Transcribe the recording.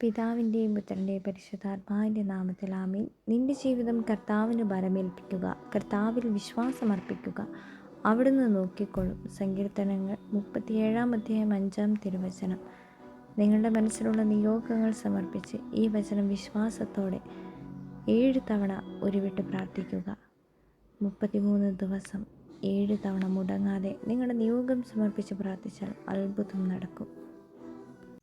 പിതാവിന്റെയും പുത്രന്റെയും പരിശുദ്ധാത്മാവിന്റെ നാമത്തിൽ ആമീൻ. നിന്റെ ജീവിതം കർത്താവിന് ബലമേൽപ്പിക്കുക കർത്താവിൽ വിശ്വാസമർപ്പിക്കുക. അവിടുന്ന് നോക്കിക്കൊള്ളും. സങ്കീർത്തനങ്ങൾ മുപ്പത്തിയേഴാം അധ്യായം അഞ്ചാം തിരുവചനം. നിങ്ങളുടെ മനസ്സിലുള്ള നിയോഗങ്ങൾ സമർപ്പിച്ച് ഈ വചനം വിശ്വാസത്തോടെ ഏഴ് തവണ ഉരുവിട്ട് പ്രാർത്ഥിക്കുക. മുപ്പത്തിമൂന്ന് ദിവസം ഏഴ് തവണ മുടങ്ങാതെ നിങ്ങളുടെ നിയോഗം സമർപ്പിച്ച് പ്രാർത്ഥിച്ചാൽ അത്ഭുതം നടക്കും.